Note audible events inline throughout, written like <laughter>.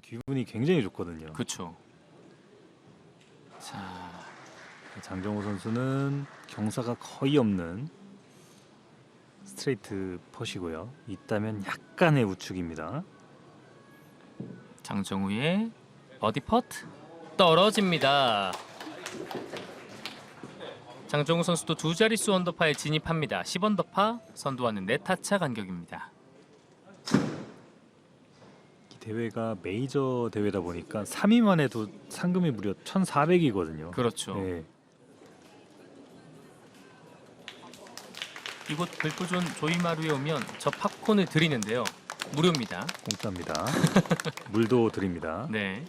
기분이 굉장히 좋거든요. 그렇죠. 자, 장정호 선수는 경사가 거의 없는 스트레이트 펫이고요. 있다면 약간의 우측입니다. 장정우의 버디 퍼트 떨어집니다. 장정우 선수도 두 자릿수 언더파에 진입합니다. 10 언더파 선두와는 네 타차 간격입니다. 이 대회가 메이저 대회다 보니까 3위만 해도 상금이 무려 1,400이거든요. 그렇죠. 네. 이곳 불도존 조이마루에 오면 저 팝콘을 드리는데요. 무료입니다. 공짜입니다. <laughs> 물도 드립니다. 네.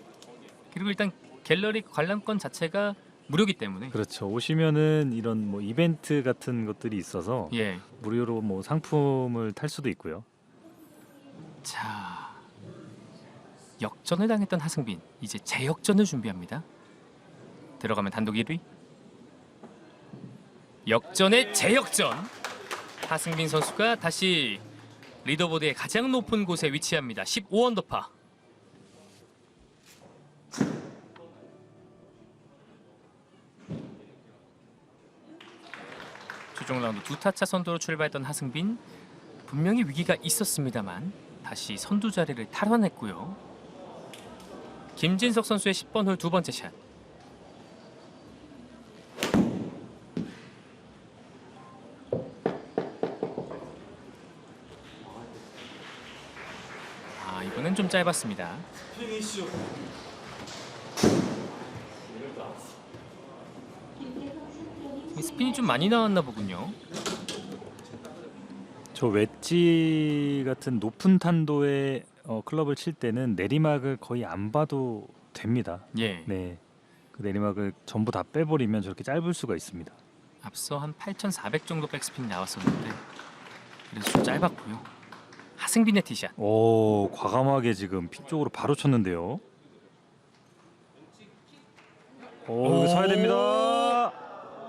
그리고 일단 갤러리 관람권 자체가 무료기 때문에 그렇죠. 오시면은 이런 뭐 이벤트 같은 것들이 있어서 예. 무료로 뭐 상품을 탈 수도 있고요. 자 역전을 당했던 하승빈 이제 재역전을 준비합니다. 들어가면 단독 1위. 역전의 재역전. 하승빈 선수가 다시 리더보드의 가장 높은 곳에 위치합니다. 15언더파. 최종 라운드 두 타차 선두로 출발했던 하승빈 분명히 위기가 있었습니다만 다시 선두 자리를 탈환했고요. 김진석 선수의 10번 홀 두 번째 샷. 아 이번엔 좀 짧았습니다. 이 스핀이 좀 많이 나왔나 보군요. 저 웨지 같은 높은 탄도의 어, 클럽을 칠 때는 내리막을 거의 안 봐도 됩니다. 예. 네. 그 내리막을 전부 다 빼버리면 저렇게 짧을 수가 있습니다. 앞서 한 8,400 정도 백스핀이 나왔었는데 그래서 좀 짧았고요. 하승빈의 티샷. 오 과감하게 지금 핀 쪽으로 바로 쳤는데요. 오 오. 서야 됩니다.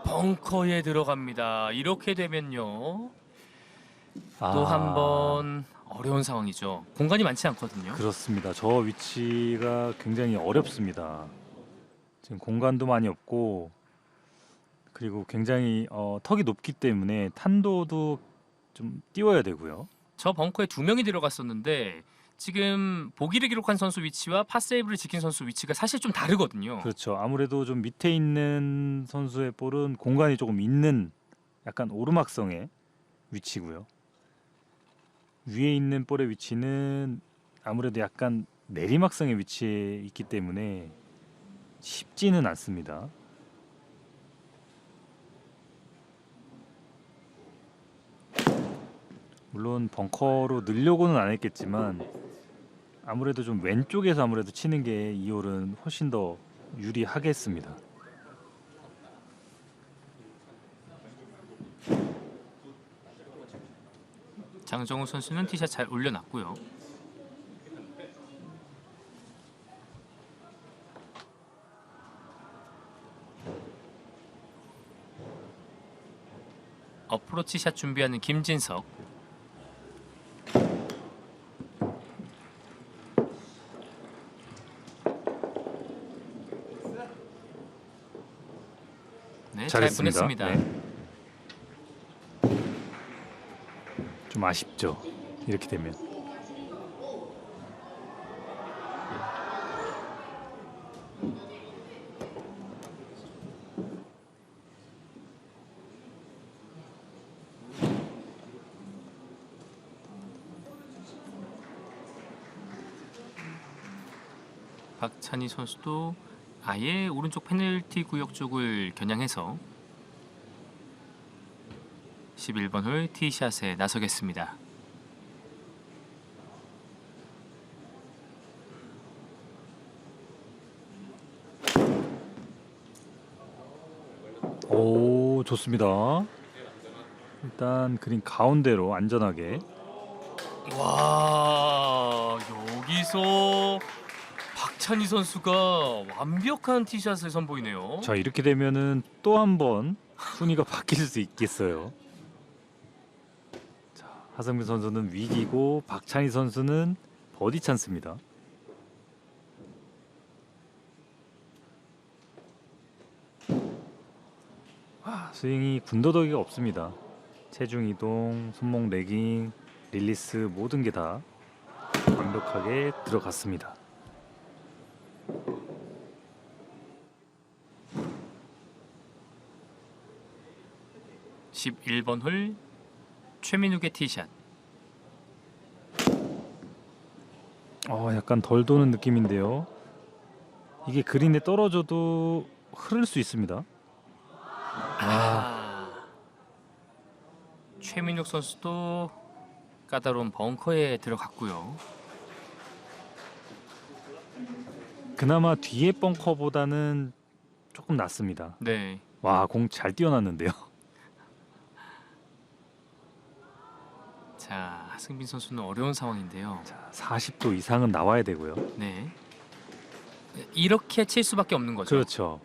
벙커에 들어갑니다. 이렇게 되면요. 또 아, 한번 어려운 상황이죠. 공간이 많지 않거든요. 그렇습니다. 저 위치가 굉장히 어렵습니다. 지금 공간도 많이 없고 그리고 굉장히 어, 턱이 높기 때문에 탄도도 좀 띄워야 되고요. 저 벙커에 두 명이 들어갔었는데 지금 보기를 기록한 선수 위치와 파세이브를 지킨 선수 위치가 사실 좀 다르거든요. 그렇죠. 아무래도 좀 밑에 있는 선수의 볼은 공간이 조금 있는 약간 오르막성의 위치고요. 위에 있는 볼의 위치는 아무래도 약간 내리막성의 위치에 있기 때문에 쉽지는 않습니다. 물론 벙커로 늘려고는 안 했겠지만 아무래도 좀 왼쪽에서 아무래도 치는 게 이 홀은 훨씬 더 유리하겠습니다. 장정우 선수는 티샷 잘 올려놨고요. 어프로치 샷 준비하는 김진석. 네, 잘 잘했습니다. 보냈습니다. 네. 좀 아쉽죠. 이렇게 되면. 박찬희 선수도 아예 오른쪽 페널티 구역 쪽을 겨냥해서 11번 홀 티샷에 나서겠습니다. 오 좋습니다. 일단 그린 가운데로 안전하게 와 여기서 박찬희 선수가 완벽한 티샷을 선보이네요. 자 이렇게 되면은 또 한 번 순위가 바뀔 수 있겠어요. 하성민 선수는 위기고 박찬희 선수는 버디 찬스입니다. 와, 스윙이 군더더기가 없습니다. 체중 이동, 손목 레깅, 릴리스 모든 게 다 완벽하게 들어갔습니다. 11번 홀 최민욱의 티샷. 어, 약간 덜 도는 느낌인데요. 이게 그린에 떨어져도 흐를 수 있습니다. 아. 최민욱 선수도 까다로운 벙커에 들어갔고요. 그나마 뒤에 벙커보다는 조금 낫습니다. 네. 와, 공 잘 뛰어났는데요. 자, 하승빈 선수는 어려운 상황인데요. 자, 40도 이상은 나와야 되고요. 네. 이렇게 칠 수밖에 없는 거죠. 그렇죠.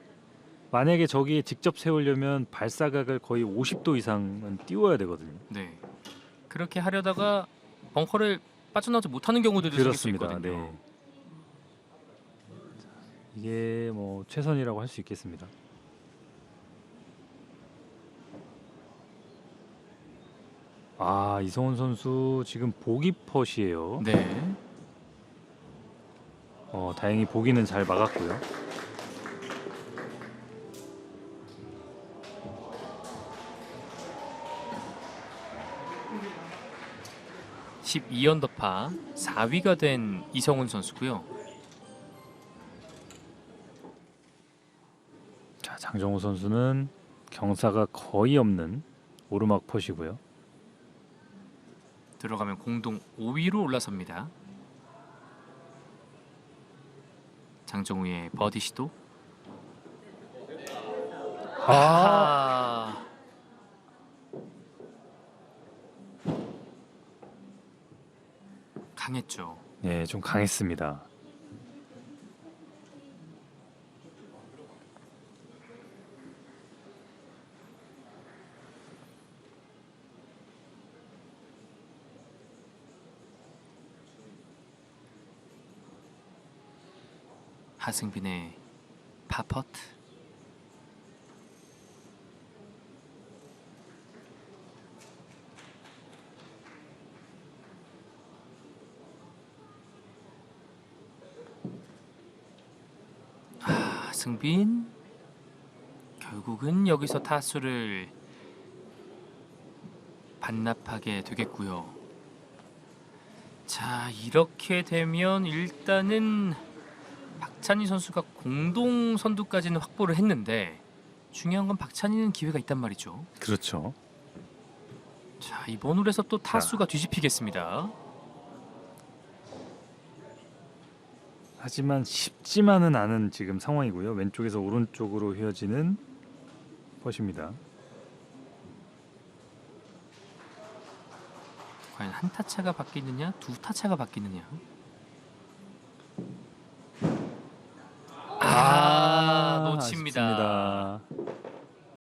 만약에 저기에 직접 세우려면 발사각을 거의 50도 이상은 띄워야 되거든요. 네. 그렇게 하려다가 벙커를 빠져나오지 못하는 경우도 생길 수 그렇습니다. 있거든요. 네. 자, 이게 뭐 최선이라고 할 수 있겠습니다. 아 이성훈 선수 지금 보기 펫이에요. 네. 어, 다행히 보기는 잘 막았고요. 십이 언더파 4위가 된 이성훈 선수고요. 자 장정우 선수는 경사가 거의 없는 오르막 펫이고요. 들어가면 공동 5위로 올라섭니다. 장정우의 버디 시도. 아. 강했죠. 네, 좀 강했습니다. 하승빈의 파퍼트. 아, 승빈 결국은 여기서 타수를 반납하게 되겠고요. 자, 이렇게 되면 일단은 박찬희 선수가 공동 선두까지는 확보를 했는데 중요한 건 박찬희는 기회가 있단 말이죠. 그렇죠. 자, 이번 홀에서 또 타수가 뒤집히겠습니다. 하지만 쉽지만은 않은 지금 상황이고요. 왼쪽에서 오른쪽으로 휘어지는 펫입니다. 과연 한 타차가 바뀌느냐, 두 타차가 바뀌느냐. 아, 놓칩니다. 아쉽습니다.